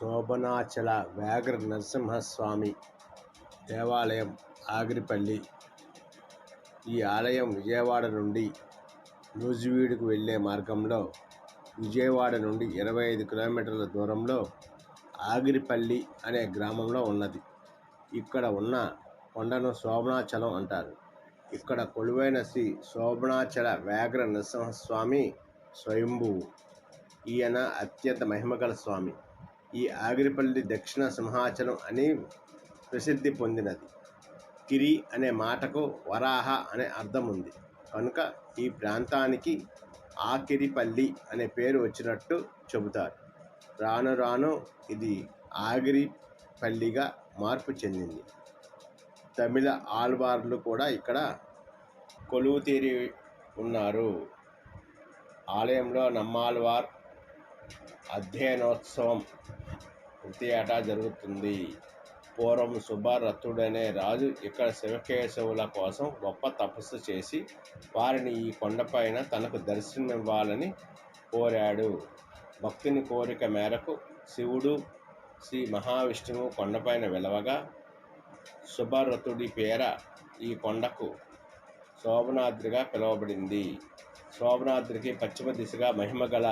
శోభనాచల వ్యాఘ్ర నరసింహస్వామి దేవాలయం ఆగిరిపల్లి. ఈ ఆలయం విజయవాడ నుండి నూజివీడుకు వెళ్ళే మార్గంలో విజయవాడ నుండి ఇరవై ఐదు కిలోమీటర్ల దూరంలో ఆగిరిపల్లి అనే గ్రామంలో ఉన్నది. ఇక్కడ ఉన్న కొండను శోభనాచలం అంటారు. ఇక్కడ కొలువైన శ్రీ శోభనాచల వ్యాఘ్ర నరసింహస్వామి స్వయంభువు. ఈయన అత్యంత మహిమగల స్వామి. ఈ ఆగిరిపల్లి దక్షిణ సింహాచలం అని ప్రసిద్ధి పొందినది. కిరి అనే మాటకు వరాహ అనే అర్థం ఉంది. కనుక ఈ ప్రాంతానికి ఆకిరిపల్లి అనే పేరు వచ్చినట్టు చెబుతారు. రాను రాను ఇది ఆగిరిపల్లిగా మార్పు చెందింది. తమిళ ఆల్వార్లు కూడా ఇక్కడ కొలువు తీరి ఉన్నారు. ఆలయంలో నమ్మాల్వార్ అధ్యయనోత్సవం ప్రతి ఏటా జరుగుతుంది. పూర్వం సుబ్బరథుడనే రాజు ఇక్కడ శివకేశవుల కోసం గొప్ప తపస్సు చేసి వారిని ఈ కొండపైన తనకు దర్శనమివ్వాలని కోరాడు. భక్తుని కోరిక మేరకు శివుడు శ్రీ మహావిష్ణువు కొండపైన వెలవగా సుభరథుడి పేర ఈ కొండకు శోభనాద్రిగా పిలువబడింది. శోభనాద్రికి పశ్చిమ దిశగా మహిమగల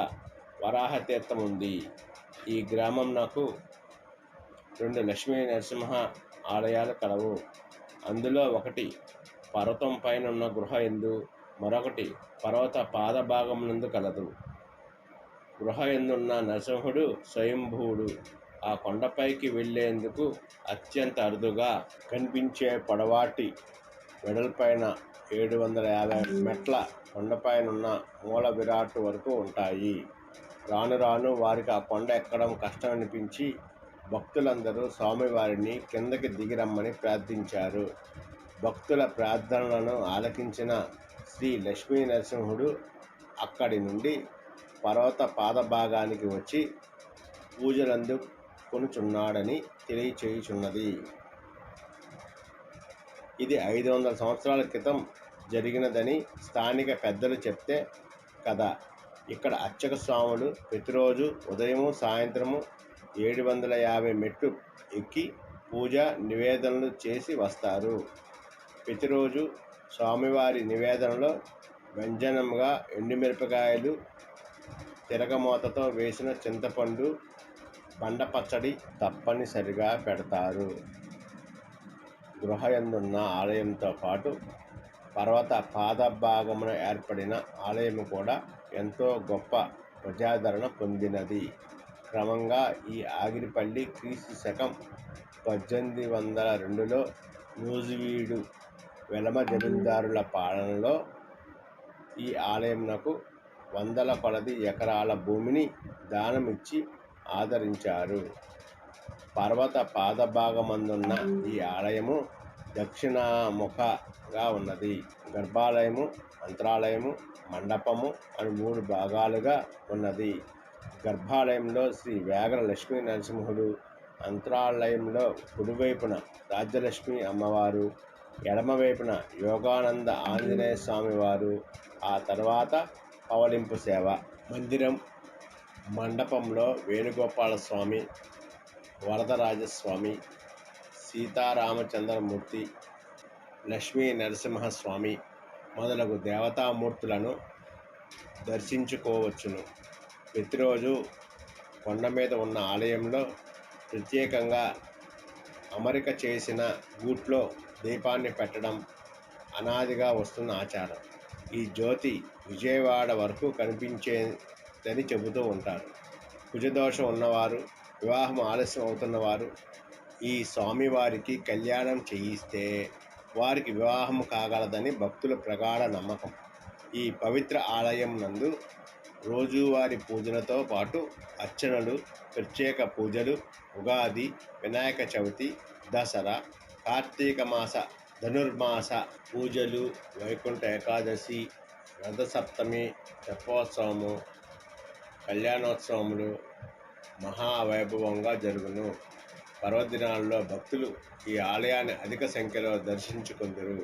వరాహతీర్థం ఉంది ఈ గ్రామం నాకు రెండు లక్ష్మీ నరసింహ ఆలయాలు కలవు. అందులో ఒకటి పర్వతం పైన ఉన్న గృహ ఎందు మరొకటి పర్వత పాదభాగం నందు కలదు. గృహ ఎందున్న నరసింహుడు స్వయంభూవుడు. ఆ కొండపైకి వెళ్ళేందుకు అత్యంత అరుదుగా కనిపించే పొడవాటి వెడల్పైన ఏడు వందల యాభై మెట్ల కొండపైనున్న మూల విరాట్ వరకు ఉంటాయి. రాను రాను వారికి ఆ కొండ ఎక్కడం కష్టం అనిపించి భక్తులందరూ స్వామివారిని కిందకి దిగిరమ్మని ప్రార్థించారు. భక్తుల ప్రార్థనలను ఆలకించిన శ్రీ లక్ష్మీ నరసింహుడు అక్కడి నుండి పర్వత పాదభాగానికి వచ్చి పూజలందు కొనుచున్నాడని తెలియచేయుచున్నది. ఇది ఐదు వందల సంవత్సరాల క్రితం జరిగినదని స్థానిక పెద్దలు చెప్తే కదా ఇక్కడ అర్చక స్వాములు ప్రతిరోజు ఉదయము సాయంత్రము ఏడు వందల యాభై మెట్లు ఎక్కి పూజ నివేదనలు చేసి వస్తారు. ప్రతిరోజు స్వామివారి నివేదనలో వ్యంజనంగా ఎండుమిరపకాయలు తిరగమూతతో వేసిన చింతపండు బండ పచ్చడి తప్పనిసరిగా పెడతారు. గృహయందున్న ఆలయంతో పాటు పర్వత పాదభాగమున ఏర్పడిన ఆలయం కూడా ఎంతో గొప్ప ప్రజాదరణ పొందినది. క్రమంగా ఈ ఆగిరిపల్లి క్రీస్తు శకం పద్దెనిమిది వందల రెండులో నూజివీడు వెలమ జమీందారుల పాలనలో ఈ ఆలయంనకు వందల కొలది ఎకరాల భూమిని దానమిచ్చి ఆదరించారు. పర్వత పాదభాగమందున్న ఈ ఆలయము దక్షిణాముఖగా ఉన్నది. గర్భాలయము అంతరాలయము మండపము అని మూడు భాగాలుగా ఉన్నది. గర్భాలయంలో శ్రీ వేగర లక్ష్మీ నరసింహుడు అంతరాలయంలో కుడివైపున రాజ్యలక్ష్మి అమ్మవారు ఎడమవైపున యోగానంద ఆంజనేయ స్వామివారు ఆ తర్వాత పవలింపు సేవ మందిరం మండపంలో వేణుగోపాల స్వామి వరదరాజస్వామి సీతారామచంద్రమూర్తి లక్ష్మీ నరసింహస్వామి మొదలగు దేవతామూర్తులను దర్శించుకోవచ్చును. ప్రతిరోజు కొండ మీద ఉన్న ఆలయంలో ప్రత్యేకంగా అమరిక చేసిన గూట్లో దీపాన్ని పెట్టడం అనాదిగా వస్తున్న ఆచారం. ఈ జ్యోతి విజయవాడ వరకు కనిపించేదని చెబుతూ ఉంటారు. కుజదోషం ఉన్నవారు వివాహం ఆలస్యం అవుతున్నవారు ఈ స్వామివారికి కళ్యాణం చేయిస్తే వారికి వివాహం కాగలదని భక్తుల ప్రగాఢ నమ్మకం. ఈ పవిత్ర ఆలయం నందు రోజువారి పూజలతో పాటు అర్చనలు ప్రత్యేక పూజలు ఉగాది వినాయక చవితి దసరా కార్తీక మాస ధనుర్మాస పూజలు వైకుంఠ ఏకాదశి రథసప్తమి తెప్పోత్సవము కళ్యాణోత్సవములు మహావైభవంగా జరుగును. పర్వదినాల్లో భక్తులు ఈ ఆలయాన్ని అధిక సంఖ్యలో దర్శించుకుందరు.